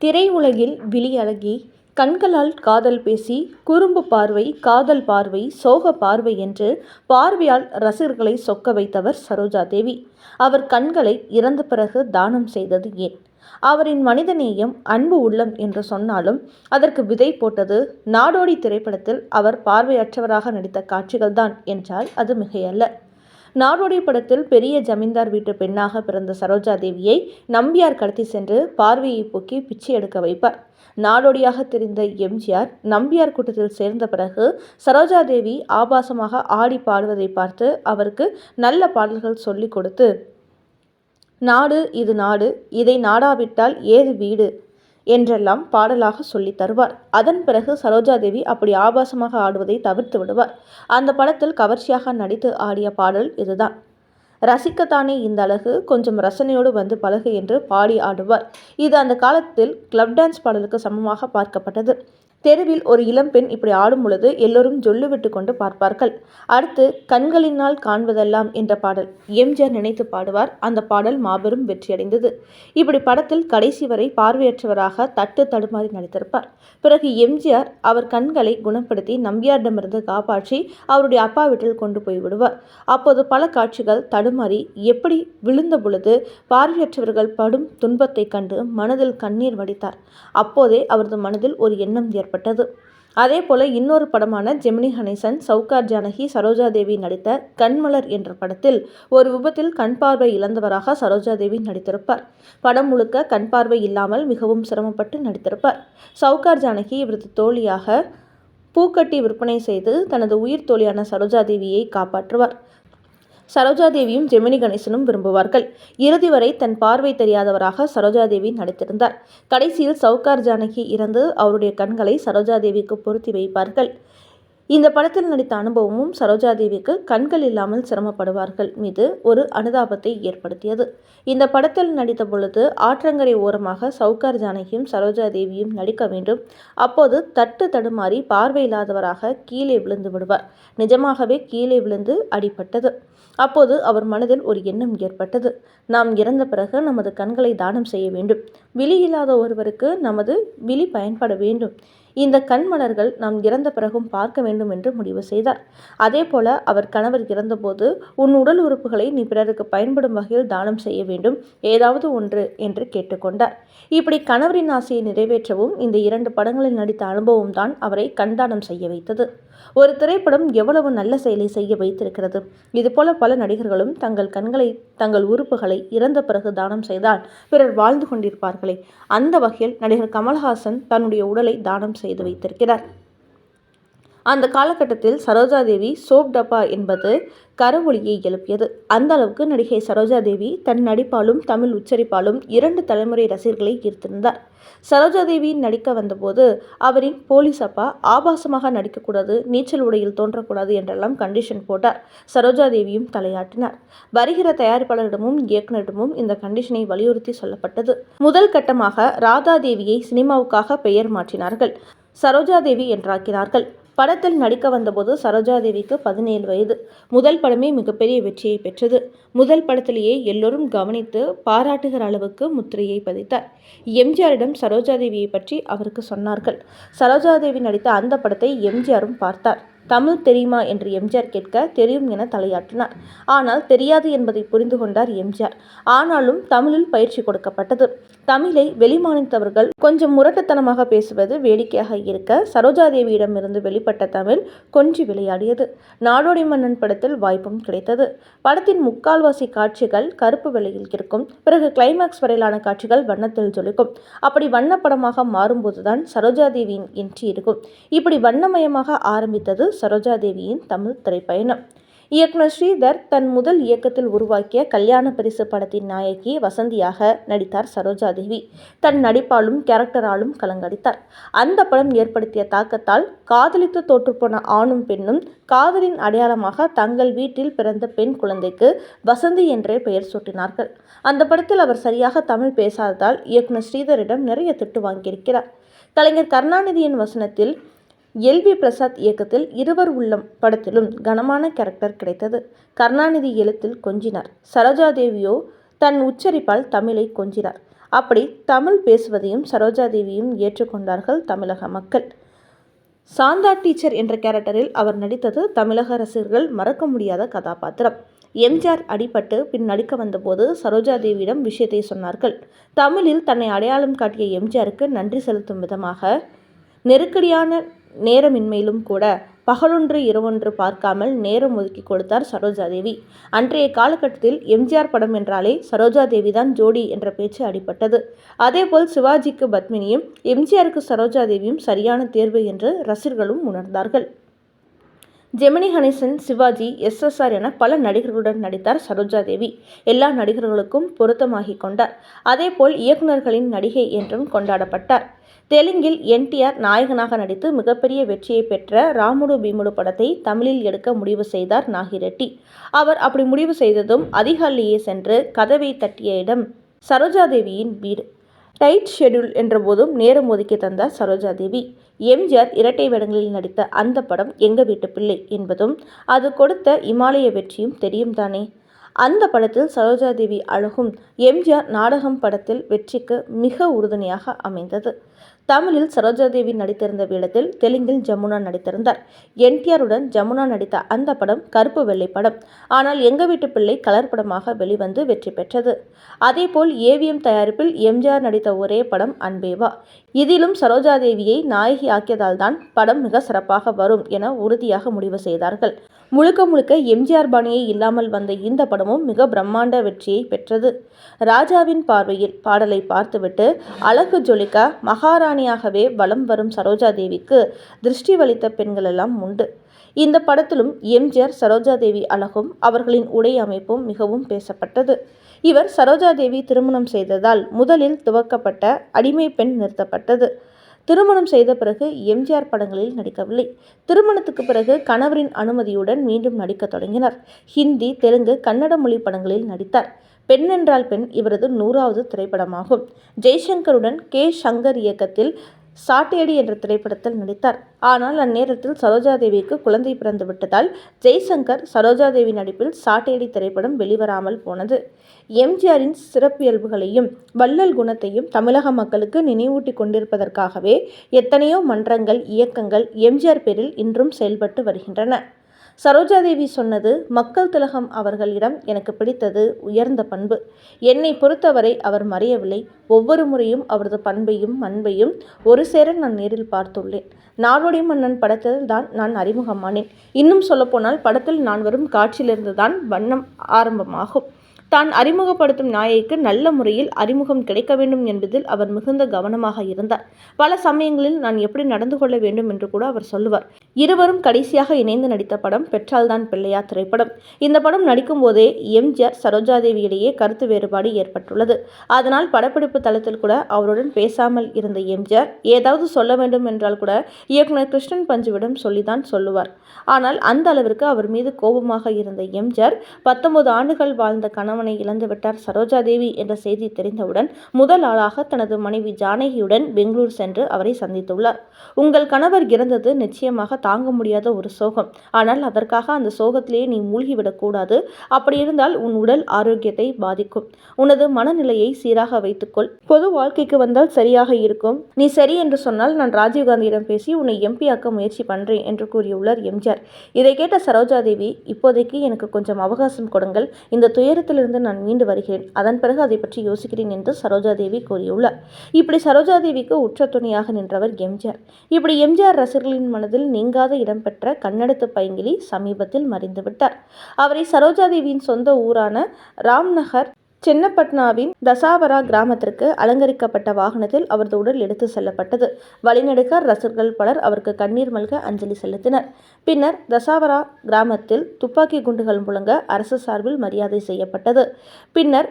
திரையுலகில் விழி அழகி கண்களால் காதல் பேசி குறும்பு பார்வை காதல் பார்வை சோக பார்வை என்று பார்வையால் ரசிகர்களை சொக்க வைத்தவர் சரோஜா தேவி. அவர் கண்களை இறந்த பிறகு தானம் செய்தது ஏன்? அவரின் மனிதநேயம் அன்பு உள்ளம் என்று சொன்னாலும் அதற்கு விதை போட்டது நாடோடி திரைப்படத்தில் அவர் பார்வையற்றவராக நடித்த காட்சிகள்தான் என்றால் அது மிகையல்ல. நாடோடி படத்தில் பெரிய ஜமீன்தார் வீட்டு பெண்ணாக பிறந்த சரோஜா தேவியை நம்பியார் கடத்தி சென்று பார்வையை போக்கி பிச்சை எடுக்க வைப்பார். நாடோடியாக தெரிந்த எம்ஜிஆர் நம்பியார் கூட்டத்தில் சேர்ந்த பிறகு சரோஜா தேவி ஆபாசமாக ஆடி பாடுவதை பார்த்து அவருக்கு நல்ல பாடல்கள் சொல்லிக் கொடுத்து நாடு இது நாடு இதை நாடாவிட்டால் ஏது வீடு? என்றெல்லாம் பாடலாக சொல்லித் தருவார். அதன் பிறகு சரோஜாதேவி அப்படி ஆபாசமாக ஆடுவதை தவிர்த்து விடுவார். அந்த படத்தில் கவர்ச்சியாக நடித்து ஆடிய பாடல் இதுதான். ரசிக்கத்தானே இந்த அழகு? கொஞ்சம் ரசனையோடு வந்து பழகு என்று பாடி ஆடுவார். இது அந்த காலத்தில் கிளப் டான்ஸ் பாடலுக்கு சமமாக பார்க்கப்பட்டது. தெருவில் ஒரு இளம்பெண் இப்படி ஆடும் பொழுது எல்லோரும் ஜொல்லு விட்டு கொண்டு பார்ப்பார்கள். அடுத்து கண்களினால் காண்பதெல்லாம் என்ற பாடல். எம்ஜிஆர் நினைத்து பாடுவார். அந்த பாடல் மாபெரும் வெற்றியடைந்தது. இப்படி படத்தில் கடைசி வரை பார்வையற்றவராக தட்டு தடுமாறி நடித்திருப்பார். பிறகு எம்ஜிஆர் அவர் கண்களை குணப்படுத்தி நம்பியாரிடமிருந்து காப்பாற்றி அவருடைய அப்பா வீட்டில் கொண்டு போய் விடுவார். அப்போது பல காட்சிகள் தடுமாறி எப்படி விழுந்த பொழுது பார்வையற்றவர்கள் படும் துன்பத்தை கண்டு மனதில் கண்ணீர் வடித்தார். அப்போதே அவரது மனதில் ஒரு எண்ணம் ஏற்பட்டது. அதே போல இன்னொரு படமான ஜெமினி கணேசன் சவுகார் ஜானகி சரோஜாதேவி நடித்த கண்மலர் என்ற படத்தில் ஒரு விபத்தில் கண் பார்வை இழந்தவராக சரோஜாதேவி நடித்திருப்பார். படம் முழுக்க கண் பார்வை இல்லாமல் மிகவும் சிரமப்பட்டு நடித்திருப்பார். சவுகார் ஜானகி இவரது தோழியாக பூக்கட்டி விற்பனை செய்து தனது உயிர் தோழியான சரோஜாதேவியை காப்பாற்றுவார். சரோஜாதேவியும் ஜெமினி கணேசனும் விரும்புவார்கள். இறுதி வரை தன் பார்வை தெரியாதவராக சரோஜாதேவி நடித்திருந்தார். கடைசியில் சவுகார் ஜானகி இறந்து அவருடைய கண்களை சரோஜாதேவிக்கு பொருத்தி வைப்பார்கள். இந்த படத்தில் நடித்த அனுபவமும் சரோஜாதேவிக்கு கண்கள் இல்லாமல் சிரமப்படுவார்கள் மீது ஒரு அனுதாபத்தை ஏற்படுத்தியது. இந்த படத்தில் நடித்த பொழுது ஆற்றங்கரை ஓரமாக சவுகார் ஜானகியும் சரோஜாதேவியும் நடிக்க வேண்டும். அப்போது தட்டு தடுமாறி பார்வையில்லாதவராக கீழே விழுந்து விடுவார். நிஜமாகவே கீழே விழுந்து அடிபட்டது. அப்போது அவர் மனதில் ஒரு எண்ணம் ஏற்பட்டது. நாம் இறந்த பிறகு நமது கண்களை தானம் செய்ய வேண்டும். விழி இல்லாத ஒருவருக்கு நமது விழி பயன்பட வேண்டும். இந்த கண்மலர்கள் நாம் இறந்த பிறகும் பார்க்க வேண்டும் என்று முடிவு செய்தார். அதே போல அவர் கணவர் இறந்தபோது உன் உடல் உறுப்புகளை நீ பிறருக்கு பயன்படும் வகையில் தானம் செய்ய வேண்டும். ஏதாவது ஒன்று என்று கேட்டுக்கொண்டார் இப்படி கணவரின் ஆசையை நிறைவேற்றவும் இந்த இரண்டு படங்களில் நடித்த அனுபவம் தான் அவரை கண்தானம் செய்ய வைத்தது. ஒரு திரைப்படம் எவ்வளவு நல்ல செயலை செய்ய வைத்திருக்கிறது. இதுபோல பல நடிகர்களும் தங்கள் கண்களை தங்கள் உறுப்புகளை இறந்த பிறகு தானம் செய்தால் பிறர் வாழ்ந்து கொண்டிருப்பார்களே. அந்த வகையில் நடிகர் கமல்ஹாசன் தன்னுடைய உடலை தானம் செய்து வைத்திருக்கிறார். அந்த காலகட்டத்தில் சரோஜாதேவி சோப் டப்பா என்பது கரவொலியை எழுப்பியது. அந்த அளவுக்கு நடிகை சரோஜாதேவி தன் நடிப்பாலும் தமிழ் உச்சரிப்பாலும் இரண்டு தலைமுறை ரசிகர்களை ஈர்த்திருந்தார். சரோஜாதேவி நடிக்க வந்தபோது அவரின் போலீஸ் அப்பா ஆபாசமாக நடிக்கக்கூடாது நீச்சல் உடையில் தோன்றக்கூடாது என்றெல்லாம் கண்டிஷன் போட்டார். சரோஜாதேவியும் தலையாட்டினார். வருகிற தயாரிப்பாளரிடமும் இயக்குநரிடமும் இந்த கண்டிஷனை வலியுறுத்தி சொல்லப்பட்டது. முதல் கட்டமாக ராதாதேவியை சினிமாவுக்காக பெயர் மாற்றினார்கள். சரோஜாதேவி என்றாக்கினார்கள். படத்தில் நடிக்க வந்தபோது சரோஜாதேவிக்கு பதினேழு வயது. முதல் படமே மிகப்பெரிய வெற்றியை பெற்றது. முதல் படத்திலேயே எல்லோரும் கவனித்து பாராட்டுகிற அளவுக்கு முத்திரையை பதித்தார். எம்ஜிஆரிடம் சரோஜாதேவியை பற்றி அவருக்கு சொன்னார்கள். சரோஜாதேவி நடித்த அந்த படத்தை எம்ஜிஆரும் பார்த்தார். தமிழ் தெரியுமா என்று எம்ஜிஆர் கேட்க தெரியும் என தலையாட்டினார். ஆனால் தெரியாது என்பதை புரிந்து கொண்டார் எம்ஜிஆர். ஆனாலும் தமிழில் பயிற்சி கொடுக்கப்பட்டது. தமிழை வெளிமாநிலத்தவர்கள் கொஞ்சம் முரட்டுத்தனமாக பேசுவது வேடிக்கையாக இருக்க சரோஜாதேவியிடமிருந்து வெளிப்பட்ட தமிழ் கொஞ்சி விளையாடியது. நாடோடி மன்னன் படத்தில் வாய்ப்பும் கிடைத்தது. படத்தின் முக்கால்வாசி காட்சிகள் கருப்பு வெளியில் இருக்கும். பிறகு கிளைமாக்ஸ் வரையிலான காட்சிகள் வண்ணத்தில் ஜொலிக்கும். அப்படி வண்ணப்படமாக மாறும்போதுதான் சரோஜாதேவியின் என்ட்ரி இருக்கும். இப்படி வண்ணமயமாக ஆரம்பித்தது சரோஜாதேவியின் தமிழ் திரைப்பயணம். இயக்குனர் ஸ்ரீதர் தன் முதல் இயக்கத்தில் உருவாக்கிய கல்யாண பரிசு படத்தின் நாயகி வசந்தியாக நடித்தார் சரோஜாதேவி. தன் நடிப்பாலும் கேரக்டராலும் கலங்கடித்தார் அந்த படம் ஏற்படுத்திய தாக்கத்தால் காதலித்து தோற்றுப்போன ஆணும் பெண்ணும் காதலின் அடையாளமாக தங்கள் வீட்டில் பிறந்த பெண் குழந்தைக்கு வசந்தி என்றே பெயர் சூட்டினார்கள். அந்த படத்தில் அவர் சரியாக தமிழ் பேசாததால் இயக்குனர் ஸ்ரீதரிடம் நிறைய திட்டு வாங்கியிருக்கிறார். கலைஞர் கருணாநிதியின் வசனத்தில் எல்வி பிரசாத் இயக்கத்தில் இருவர் உள்ளம் படத்திலும் கனமான கேரக்டர் கிடைத்தது. கருணாநிதி எழுத்தில் கொஞ்சினார். சரோஜாதேவியோ தன் உச்சரிப்பால் தமிழை கொஞ்சினார். அப்படி தமிழ் பேசுவதையும் சரோஜாதேவியும் ஏற்றுக்கொண்டார்கள் தமிழக மக்கள். சாந்தா டீச்சர் என்ற கேரக்டரில் அவர் நடித்தது தமிழக ரசிகர்கள் மறக்க முடியாத கதாபாத்திரம். எம்ஜிஆர் அடிபட்டு பின் நடிக்க வந்தபோது சரோஜாதேவியிடம் விஷயத்தை சொன்னார்கள். தமிழில் தன்னை அடையாளம் காட்டிய எம்ஜிஆருக்கு நன்றி செலுத்தும் விதமாக நெருக்கடியான நேரமின்மையிலும் கூட பகலொன்று இரவொன்று பார்க்காமல் நேரம் ஒதுக்கி கொடுத்தார் சரோஜாதேவி. அன்றைய காலகட்டத்தில் எம்ஜிஆர் படம் என்றாலே சரோஜாதேவி தான் ஜோடி என்ற பேச்சு அடிபட்டது. அதேபோல் சிவாஜிக்கு பத்மினியும் எம்ஜிஆருக்கு சரோஜாதேவியும் சரியான தேர்வு என்று ரசிகர்களும் உணர்ந்தார்கள். ஜெமினி கணேசன் சிவாஜி எஸ்எஸ்ஆர் என பல நடிகர்களுடன் நடித்தார் சரோஜா தேவி எல்லா நடிகர்களுக்கும் பொருத்தமாகி கொண்டார். அதேபோல் இயக்குநர்களின் நடிகை என்றும் கொண்டாடப்பட்டார். தெலுங்கில் என்டிஆர் நாயகனாக நடித்து மிகப்பெரிய வெற்றியை பெற்ற ராமுடு பீமுடு படத்தை தமிழில் எடுக்க முடிவு செய்தார் நாகிரெட்டி. அவர் அப்படி முடிவு செய்ததும் அதிகாலையே சென்று கதவை தட்டிய இடம் சரோஜாதேவியின் வீடு. டைட் ஷெட்யூல் என்றபோதும் நேரம் ஒதுக்கி தந்தார் சரோஜாதேவி. எம்ஜிஆர் இரட்டை வேடங்களில் நடித்த அந்த படம் எங்க வீட்டு பிள்ளை என்பதும் அது கொடுத்த இமாலய வெற்றியும் தெரியும் தானே. அந்த படத்தில் சரோஜாதேவி அழகும் எம்ஜிஆர் நாடகம் படத்தில் வெற்றிக்கு மிக உறுதுணையாக அமைந்தது. தமிழில் சரோஜாதேவி நடித்திருந்த வேடத்தில் தெலுங்கில் ஜமுனா நடித்திருந்தார். என்டிஆருடன் ஜமுனா நடித்த அந்த படம் கருப்பு வெள்ளை படம். ஆனால் எங்க வீட்டு பிள்ளை கலர் படமாக வெளிவந்து வெற்றி பெற்றது. அதேபோல் ஏவிஎம் தயாரிப்பில் எம்ஜிஆர் நடித்த ஒரே படம் அன்பேவா. இதிலும் சரோஜாதேவியை நாயகி ஆக்கியதால் தான் படம் மிக சிறப்பாக வரும் என உறுதியாக முடிவு செய்தார்கள். முழுக்க முழுக்க எம்ஜிஆர் பாணியை இல்லாமல் வந்த இந்த படமும் மிக பிரம்மாண்ட வெற்றியை பெற்றது. ராஜாவின் பார்வையில் பாடலை பார்த்துவிட்டு அழகு ஜொலிக்க மகாராணியாகவே வலம் வரும் சரோஜா தேவிக்கு திருஷ்டி வலித்த பெண்களெல்லாம் உண்டு. இந்த படத்திலும் எம்ஜிஆர் சரோஜாதேவி அழகும் அவர்களின் உடை அமைப்பும் மிகவும் பேசப்பட்டது. இவர் சரோஜாதேவி திருமணம் செய்ததால் முதலில் துவக்கப்பட்ட அடிமை பெண் நிறுத்தப்பட்டது. திருமணம் செய்த பிறகு எம்ஜிஆர் படங்களில் நடிக்கவில்லை. திருமணத்துக்கு பிறகு கணவரின் அனுமதியுடன் மீண்டும் நடிக்க தொடங்கினார். ஹிந்தி தெலுங்கு கன்னட மொழி படங்களில் நடித்தார். பெண் என்றால் பெண் இவரது நூறாவது திரைப்படமாகும். ஜெய்சங்கருடன் கே. சங்கர் இயக்கத்தில் சாட்டேடி என்ற திரைப்படத்தில் நடித்தார். ஆனால் அந்நேரத்தில் சரோஜாதேவிக்கு குழந்தை பிறந்து விட்டதால் ஜெய்சங்கர் சரோஜாதேவி நடிப்பில் சாட்டேடி திரைப்படம் வெளிவராமல் போனது. எம்ஜிஆரின் சிறப்பியல்புகளையும் வள்ளல் குணத்தையும் தமிழக மக்களுக்கு நினைவூட்டி கொண்டிருப்பதற்காகவே எத்தனையோ மன்றங்கள் இயக்கங்கள் எம்ஜிஆர் பேரில் இன்றும் செயல்பட்டு வருகின்றன. சரோஜாதேவி சொன்னது மக்கள் திலகம் அவர்களிடம் எனக்கு பிடித்தது உயர்ந்த பண்பு. என்னை பொறுத்தவரை அவர் மறையவில்லை. ஒவ்வொரு முறையும் அவரது பண்பையும் அன்பையும் ஒரு சேர நான் நேரில் பார்த்துள்ளேன். நாடோடி மன்னன் படத்தில் தான் நான் அறிமுகமானேன். இன்னும் சொல்லப்போனால் படத்தில் நான் வரும் காட்சியிலிருந்து தான் வண்ணம் ஆரம்பமாகும். தான் அறிமுகப்படுத்தும் நாயைக்கு நல்ல முறையில் அறிமுகம் கிடைக்க வேண்டும் என்பதில் அவர் மிகுந்த கவனமாக இருந்தார். பல சமயங்களில் நான் எப்படி நடந்து கொள்ள வேண்டும் என்று கூட அவர் சொல்லுவார். இருவரும் கடைசியாக இணைந்து நடித்த படம் பெற்றால்தான் பிள்ளையா திரைப்படம். இந்த படம் நடிக்கும் போதே எம்ஜிஆர் சரோஜாதேவி இடையே கருத்து வேறுபாடு ஏற்பட்டுள்ளது. அதனால் படப்பிடிப்பு தளத்தில் கூட அவருடன் பேசாமல் இருந்த எம்ஜிஆர் ஏதாவது சொல்ல வேண்டும் என்றால் கூட இயக்குனர் கிருஷ்ணன் பஞ்சுவிடம் சொல்லிதான் சொல்லுவார். ஆனால் அந்த அளவிற்கு அவர் மீது கோபமாக இருந்த எம்ஜிஆர் பத்தொன்பது ஆண்டுகள் வாழ்ந்த கணவன் கணவனை இழந்துவிட்டார் சரோஜாதேவி என்ற செய்தி தெரிந்தவுடன் முதல் ஆளாக தனது மனைவி ஜானகியுடன் பெங்களூர் சென்று அவரை சந்தித்துள்ளார். உங்கள் கணவர் இறந்தது நிச்சயமாக தாங்க முடியாத ஒரு சோகம். ஆனால் அதற்காக அந்த சோகத்திலேயே நீ மூழ்கிவிடக்கூடாது அப்படி இருந்தால் உன் உடல் ஆரோக்கியத்தை பாதிக்கும். உனது மனநிலையை சீராக வைத்துக்கொள். பொது வாழ்க்கைக்கு வந்தால் சரியாக இருக்கும். நீ சரி என்று சொன்னால் நான் ராஜீவ்காந்தியிடம் பேசி உன்னை எம்பி ஆக்க முயற்சி பண்றேன் என்று கூறியுள்ளார் எம்ஜிஆர் இதை கேட்ட சரோஜாதேவி இப்போதைக்கு எனக்கு கொஞ்சம் அவகாசம் கொடுங்கள். இந்த துயரத்தில் இருந்து நான் மீண்டு வருகிறேன். அதன் பிறகு அதை பற்றி யோசிக்கிறேன் என்று சரோஜாதேவி கூறியுள்ளார். இப்படி சரோஜாதேவிக்கு உற்ற துணையாக நின்றவர் எம்ஜிஆர். இப்படி எம்ஜிஆர் ரசிகர்களின் மனதில் நீங்காத இடம்பெற்ற கண்ணெடுத்து பைங்கிலி சமீபத்தில் மறைந்துவிட்டார். அவரை சரோஜாதேவியின் சொந்த ஊரான ராம்நகர் சென்னப்பட்னாவின் தசாவரா கிராமத்திற்கு அலங்கரிக்கப்பட்ட வாகனத்தில் அவரது உடல் எடுத்து செல்லப்பட்டது. வழிநெடுக்க ரசிகர்கள் பலர் அவருக்கு கண்ணீர் மல்க அஞ்சலி செலுத்தினர். பின்னர் தசாவரா கிராமத்தில் துப்பாக்கி குண்டுகள் முழங்க அரசு சார்பில் மரியாதை செய்யப்பட்டது. பின்னர்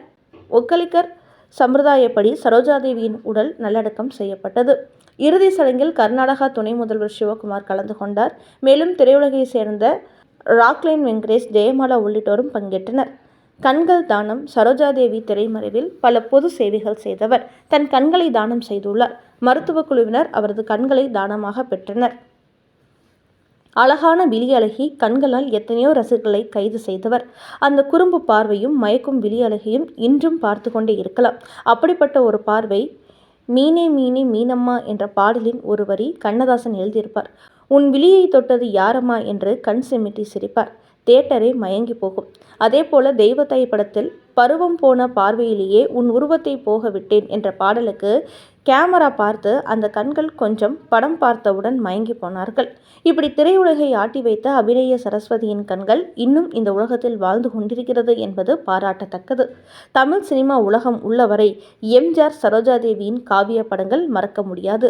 ஒக்கலிக்கர் சம்பிரதாயப்படி சரோஜாதேவியின் உடல் நல்லடக்கம் செய்யப்பட்டது. இறுதி சடங்கில் கர்நாடகா துணை முதல்வர் சிவகுமார் கலந்து கொண்டார். மேலும் திரையுலகை சேர்ந்த ராக்லைன் வெங்கடேஷ் ஜெயமாலா உள்ளிட்டோரும் பங்கேற்றனர். கண்கள் தானம் சரோஜாதேவி திரைமறைவில் பல பொது சேவைகள் செய்தவர். தன் கண்களை தானம் செய்துள்ளார். மருத்துவ குழுவினர் அவரது கண்களை தானமாக பெற்றனர். அழகான விழியழகி கண்களால் எத்தனையோ ரசிகர்களை கைது செய்தவர். அந்த குறும்பு பார்வையும் மயக்கும் விழியழகையும் இன்றும் பார்த்து கொண்டே இருக்கலாம். அப்படிப்பட்ட ஒரு பார்வை மீனே மீனே மீனம்மா என்ற பாடலின் ஒரு வரி கண்ணதாசன் எழுதியிருப்பார். உன் விழியை தொட்டது யாரம்மா என்று கண் சிமிட்டி சிரிப்பார். தியேட்டரே மயங்கி போகும். அதே போல தெய்வத்தாய் படத்தில் பருவம் போன பார்வையிலேயே உன் உருவத்தை போக விட்டேன் என்ற பாடலுக்கு கேமரா பார்த்து அந்த கண்கள் கொஞ்சம் படம் பார்த்தவுடன் மயங்கி போனார்கள். இப்படி திரையுலகை ஆட்டி வைத்த அபிநய சரஸ்வதியின் கண்கள் இன்னும் இந்த உலகத்தில் வாழ்ந்து கொண்டிருக்கிறது என்பது பாராட்டத்தக்கது. தமிழ் சினிமா உலகம் உள்ளவரை எம்ஜிஆர் சரோஜாதேவியின் காவிய படங்கள் மறக்க முடியாது.